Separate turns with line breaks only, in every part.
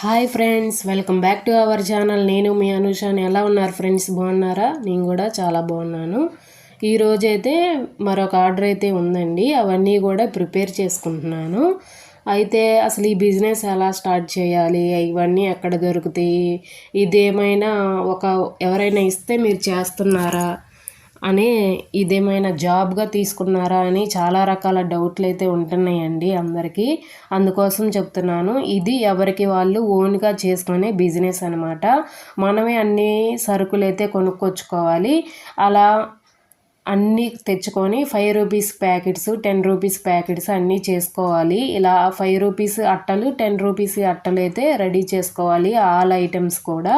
Hi friends welcome back to our channel నేను మీ అనుషాని. ఎలా ఉన్నారు ఫ్రెండ్స్ బాగున్నారా? నేను కూడా చాలా బాగున్నాను. ఈరోజైతే మరొక ఆర్డర్ అయితే ఉందండి. అవన్నీ కూడా ప్రిపేర్ చేసుకుంటున్నాను. అయితే అసలు ఈ బిజినెస్ ఎలా స్టార్ట్ చేయాలి? ఇవన్నీ ఎక్కడ దొరుకుతాయి? ఇదేమైనా ఒక ఎవరైనా ఇస్తే మీరు చేస్తున్నారా? అనే ఇదేమైనా జాబ్గా తీసుకున్నారా అని చాలా రకాల డౌట్లు అయితే ఉంటున్నాయండి అందరికీ. అందుకోసం చెప్తున్నాను ఇది ఎవరికి వాళ్ళు ఓన్గా చేసుకునే బిజినెస్ అనమాట మనమే అన్ని సరుకులు అయితే కొనుక్కొచ్చుకోవాలి. అలా అన్నీ తెచ్చుకొని five rupees packets ten rupees packets అన్నీ చేసుకోవాలి. ఇలా ఫైవ్ రూపీస్ అట్టలు టెన్ రూపీస్ అట్టలు అయితే రెడీ చేసుకోవాలి ఆల్ ఐటమ్స్ కూడా.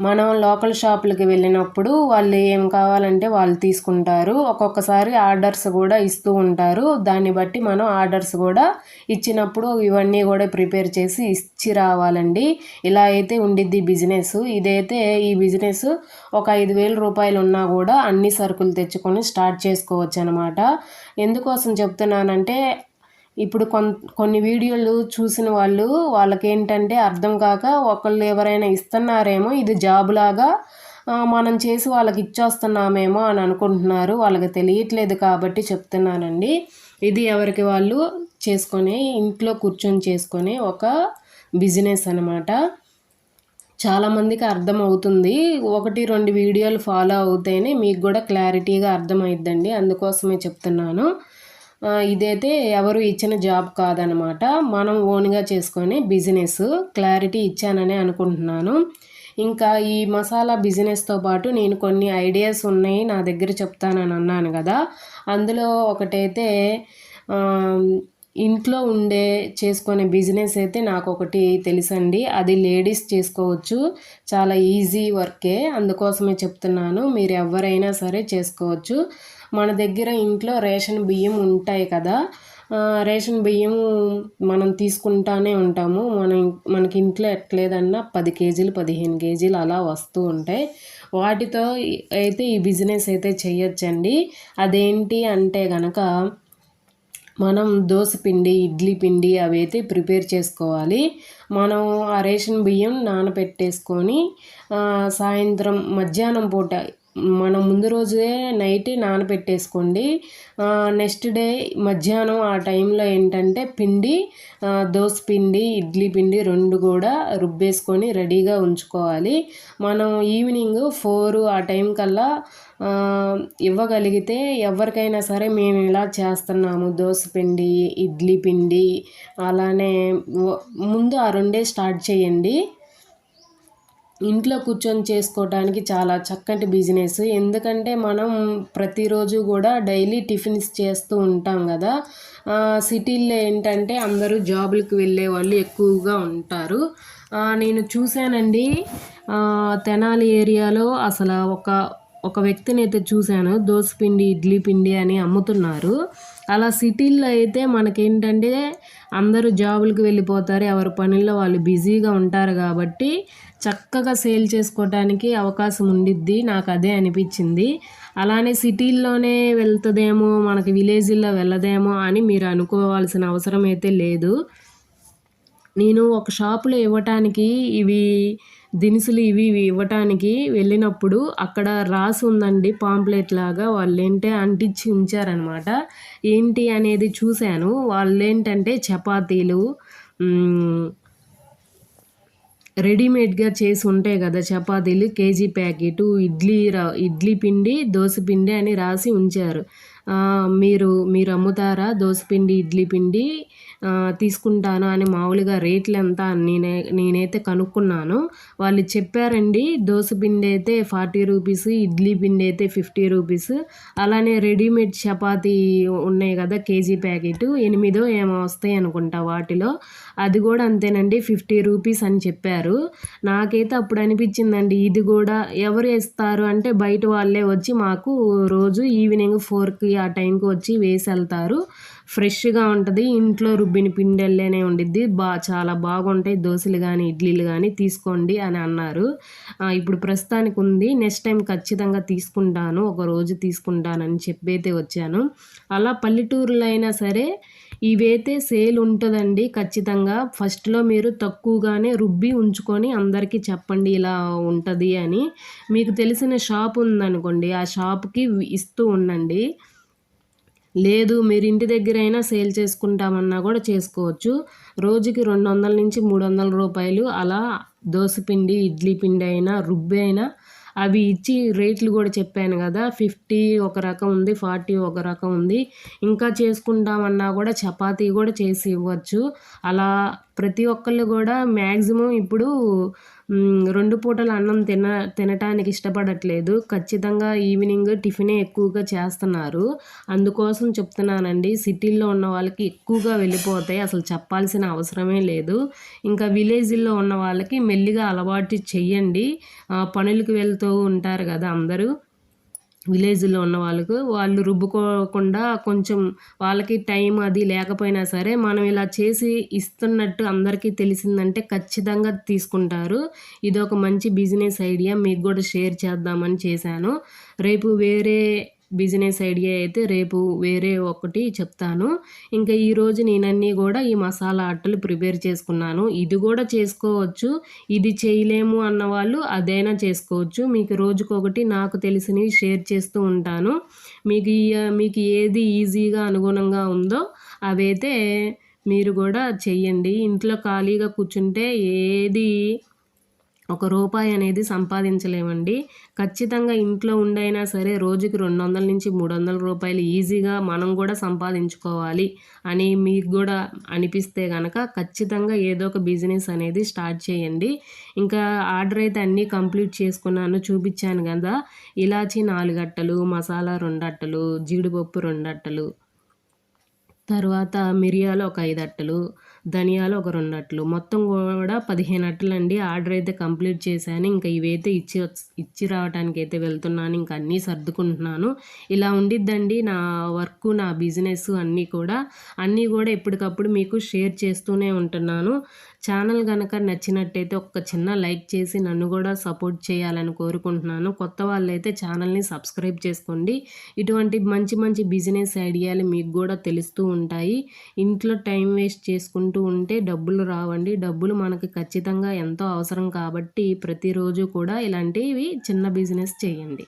మనం లోకల్ షాపులకి వెళ్ళినప్పుడు వాళ్ళు ఏం కావాలంటే వాళ్ళు తీసుకుంటారు. ఒక్కొక్కసారి ఆర్డర్స్ కూడా ఇస్తూ ఉంటారు. దాన్ని బట్టి మనం ఆర్డర్స్ కూడా ఇచ్చినప్పుడు ఇవన్నీ కూడా ప్రిపేర్ చేసి ఇచ్చి రావాలండి. ఇలా అయితే ఉండిద్ది బిజినెస్. ఇదైతే ఈ బిజినెస్ ఒక ఐదు వేల రూపాయలు ఉన్నా కూడా అన్ని సరుకులు తెచ్చుకొని స్టార్ట్ చేసుకోవచ్చు అనమాట ఎందుకోసం చెప్తున్నానంటే ఇప్పుడు కొన్ కొన్ని వీడియోలు చూసిన వాళ్ళు వాళ్ళకేంటంటే అర్థం కాక ఒకళ్ళు ఎవరైనా ఇస్తున్నారేమో ఇది జాబ్ లాగా మనం చేసి వాళ్ళకి ఇచ్చేస్తున్నామేమో అని అనుకుంటున్నారు. వాళ్ళకి తెలియట్లేదు కాబట్టి చెప్తున్నానండి. ఇది ఎవరికి వాళ్ళు చేసుకొని ఇంట్లో కూర్చొని చేసుకొని ఒక బిజినెస్ అనమాట చాలామందికి అర్థమవుతుంది. ఒకటి రెండు వీడియోలు ఫాలో అవుతేనే మీకు కూడా క్లారిటీగా అర్థమైద్దండి. అందుకోసమే చెప్తున్నాను. ఇదైతే ఎవరు ఇచ్చిన జాబ్ కాదనమాట. మనం ఓన్గా చేసుకొని బిజినెస్. క్లారిటీ ఇచ్చానని అనుకుంటున్నాను. ఇంకా ఈ మసాలా బిజినెస్తో పాటు నేను కొన్ని ఐడియాస్ ఉన్నాయి నా దగ్గర చెప్తానని అన్నాను కదా. అందులో ఒకటైతే ఇంట్లో ఉండే చేసుకునే బిజినెస్ అయితే నాకు ఒకటి తెలుసండి. అది లేడీస్ చేసుకోవచ్చు. చాలా ఈజీ వర్కే. అందుకోసమే చెప్తున్నాను. మీరు ఎవరైనా సరే చేసుకోవచ్చు. మన దగ్గర ఇంట్లో రేషన్ బియ్యం ఉంటాయి కదా. రేషన్ బియ్యం మనం తీసుకుంటానే ఉంటాము. మనం మనకి ఇంట్లో ఎట్లేదన్నా పది కేజీలు పదిహేను కేజీలు అలా వస్తూ ఉంటాయి. వాటితో అయితే ఈ బిజినెస్ అయితే చేయొచ్చండి అదేంటి అంటే కనుక మనం దోశ పిండి ఇడ్లీ పిండి అవి అయితే ప్రిపేర్ చేసుకోవాలి. మనం ఆ రేషన్ బియ్యం నానబెట్టేసుకొని సాయంత్రం మధ్యాహ్నం పూట మనం ముందు రోజే నైటే నానబెట్టేసుకోండి. నెక్స్ట్ డే మధ్యాహ్నం ఆ టైంలో ఏంటంటే పిండి దోశ పిండి ఇడ్లీ పిండి రెండు కూడా రుబ్బేసుకొని రెడీగా ఉంచుకోవాలి. మనం ఈవినింగ్ ఫోర్ ఆ టైం కల్లా ఇవ్వగలిగితే ఎవరికైనా సరే మేము ఇలా చేస్తున్నాము? దోశ పిండి ఇడ్లీ పిండి అలానే ముందు ఆ రెండే స్టార్ట్ చేయండి. ఇంట్లో కూర్చొని చేసుకోవడానికి చాలా చక్కటి బిజినెస్. ఎందుకంటే మనం ప్రతిరోజు కూడా డైలీ టిఫిన్స్ చేస్తూ ఉంటాం కదా. సిటీల్లో ఏంటంటే అందరూ జాబులకు వెళ్ళే వాళ్ళు ఎక్కువగా ఉంటారు. నేను చూశానండి. తెనాలి ఏరియాలో అసలు ఒక ఒక వ్యక్తిని అయితే చూశాను పిండి ఇడ్లీ పిండి అని అమ్ముతున్నారు. అలా సిటీల్లో అయితే మనకేంటంటే అందరూ జాబులకు వెళ్ళిపోతారు ఎవరి పనుల్లో వాళ్ళు బిజీగా ఉంటారు కాబట్టి చక్కగా సేల్ చేసుకోవడానికి అవకాశం ఉండిద్ది నాకు అదే అనిపించింది. అలానే సిటీల్లోనే వెళ్తుందేమో మనకి విలేజ్లో వెళ్ళదేమో అని మీరు అనుకోవాల్సిన అవసరం అయితే లేదు. నేను ఒక షాపులో ఇవ్వటానికి ఇవి దినుసులు ఇవి ఇవి ఇవ్వటానికి వెళ్ళినప్పుడు అక్కడ రాసి ఉందండి పాంప్లెట్ లాగా. వాళ్ళు ఏంటంటే అంటించి ఉంచారనమాట ఏంటి అనేది చూశాను. వాళ్ళు ఏంటంటే చపాతీలు రెడీమేడ్గా చేసి ఉంటాయి కదా చపాతీలు కేజీ ప్యాకెట్ ఇడ్లీ ఇడ్లీ పిండి దోశ పిండి అని రాసి ఉంచారు. మీరు మీరు అమ్ముతారా? దోశ పిండి ఇడ్లీ పిండి తీసుకుంటాను అని మామూలుగా రేట్లు ఎంత నేనే నేనైతే కనుక్కున్నాను. వాళ్ళు చెప్పారండి దోశ పిండి అయితే ఫార్టీ రూపీస్ ఇడ్లీ పిండి అయితే ఫిఫ్టీ రూపీస్. అలానే రెడీమేడ్ చపాతీ ఉన్నాయి కదా కేజీ ప్యాకెట్. ఎనిమిదో ఏమో వస్తాయి అనుకుంటా వాటిలో. అది కూడా అంతేనండి ఫిఫ్టీ రూపీస్ అని చెప్పారు. నాకైతే అప్పుడు అనిపించిందండి ఇది కూడా ఎవరు వేస్తారు అంటే బయట వాళ్ళే వచ్చి మాకు రోజు ఈవినింగ్ ఫోర్కి ఆ టైంకి వచ్చి వేసి వెళ్తారు ఫ్రెష్గా ఉంటుంది. ఇంట్లో రుబ్బిన పిండెల్లేనే ఉండిద్ది. బా చాలా బాగుంటాయి. దోశలు కానీ ఇడ్లీలు కానీ తీసుకోండి అని అన్నారు. ఇప్పుడు ప్రస్తుతానికి ఉంది. నెక్స్ట్ టైం ఖచ్చితంగా తీసుకుంటాను. ఒక రోజు తీసుకుంటానని చెప్పైతే వచ్చాను. అలా పల్లెటూరులో అయినా సరే ఇవైతే సేల్ ఉంటుందండి ఖచ్చితంగా. ఫస్ట్లో మీరు తక్కువగానే రుబ్బి ఉంచుకొని అందరికీ చెప్పండి ఇలా ఉంటుంది అని. మీకు తెలిసిన షాప్ ఉందనుకోండి. ఆ షాప్కి ఇస్తూ ఉండండి. లేదు మీరు ఇంటి దగ్గరైనా సేల్ చేసుకుంటామన్నా కూడా చేసుకోవచ్చు. రోజుకి రెండు వందల నుంచి మూడు వందల రూపాయలు అలా దోశపిండి ఇడ్లీ పిండి అయినా రుబ్బి అయినా అవి ఇచ్చి రేట్లు కూడా చెప్పాను కదా ఫిఫ్టీ ఒక రకం ఉంది ఫార్టీ ఒక రకం ఉంది. ఇంకా చేసుకుంటామన్నా కూడా చపాతీ కూడా చేసి ఇవ్వచ్చు. అలా ప్రతి ఒక్కళ్ళు కూడా మ్యాక్సిమం ఇప్పుడు రెండు పూటల అన్నం తిన తినటానికి ఇష్టపడట్లేదు. ఖచ్చితంగా ఈవినింగ్ టిఫినే ఎక్కువగా చేస్తున్నారు. అందుకోసం చెప్తున్నానండి సిటీల్లో ఉన్న వాళ్ళకి ఎక్కువగా వెళ్ళిపోతాయి. అసలు చెప్పాల్సిన అవసరమే లేదు. ఇంకా విలేజ్లో ఉన్న వాళ్ళకి మెల్లిగా అలవాటు చెయ్యండి. పనులకు వెళ్తూ ఉంటారు కదా అందరూ. విలేజ్లో ఉన్న వాళ్ళకు వాళ్ళు రుబ్బుకోకుండా కొంచెం వాళ్ళకి టైం అది లేకపోయినా సరే మనం ఇలా చేసి ఇస్తున్నట్టు అందరికీ తెలిసిందంటే ఖచ్చితంగా తీసుకుంటారు. ఇది ఒక మంచి బిజినెస్ ఐడియా మీకు కూడా షేర్ చేద్దామని చేశాను. రేపు వేరే బిజినెస్ ఐడియా అయితే రేపు వేరే ఒకటి చెప్తాను. ఇంకా ఈరోజు నేనన్నీ కూడా ఈ మసాలా అట్టలు ప్రిపేర్ చేసుకున్నాను. ఇది కూడా చేసుకోవచ్చు ఇది చేయలేము అన్న వాళ్ళు అదైనా చేసుకోవచ్చు. మీకు రోజుకొకటి నాకు తెలిసినవి షేర్ చేస్తూ ఉంటాను. మీకు మీకు ఏది ఈజీగా అనుగుణంగా ఉందో అవైతే మీరు కూడా చెయ్యండి. ఇంట్లో ఖాళీగా కూర్చుంటే ఏది ఒక రూపాయి అనేది సంపాదించలేమండి. ఖచ్చితంగా ఇంట్లో ఉండైనా సరే రోజుకి రెండు వందల నుంచి మూడు వందల రూపాయలు ఈజీగా మనం కూడా సంపాదించుకోవాలి అని మీకు కూడా అనిపిస్తే కనుక ఖచ్చితంగా ఏదో ఒక బిజినెస్ అనేది స్టార్ట్ చేయండి. ఇంకా ఆర్డర్ అయితే అన్నీ కంప్లీట్ చేసుకున్నాను చూపించాను కదా. ఇలాచి నాలుగు అట్టలు మసాలా రెండు అట్టలు జీడిపప్పు రెండు అట్టలు తర్వాత మిరియాలు ఒక ఐదు అట్టలు ధనియాలు ఒక రెండు అట్లు. మొత్తం కూడా పదిహేను అట్లు అండి ఆర్డర్ అయితే కంప్లీట్ చేశాను. ఇంకా ఇవైతే ఇచ్చి ఇచ్చి రావడానికి అయితే వెళ్తున్నాను. ఇంకా అన్నీ సర్దుకుంటున్నాను. ఇలా ఉండిద్దండి నా వర్క్ నా బిజినెస్ అన్నీ కూడా. అన్నీ కూడా ఎప్పటికప్పుడు మీకు షేర్ చేస్తూనే ఉంటున్నాను. ఛానల్ కనుక నచ్చినట్టయితే ఒక చిన్న లైక్ చేసి నన్ను కూడా సపోర్ట్ చేయాలని కోరుకుంటున్నాను. కొత్త వాళ్ళైతే ఛానల్ని సబ్స్క్రైబ్ చేసుకోండి. ఇటువంటి మంచి మంచి బిజినెస్ ఐడియాలు మీకు కూడా తెలుస్తూ ఉంటాయి. ఇంట్లో టైం వేస్ట్ చేసుకుంటూ ఉంటే డబ్బులు రావండి. డబ్బులు మనకి ఖచ్చితంగా ఎంతో అవసరం కాబట్టి ప్రతిరోజు కూడా ఇలాంటివి చిన్న బిజినెస్ చేయండి.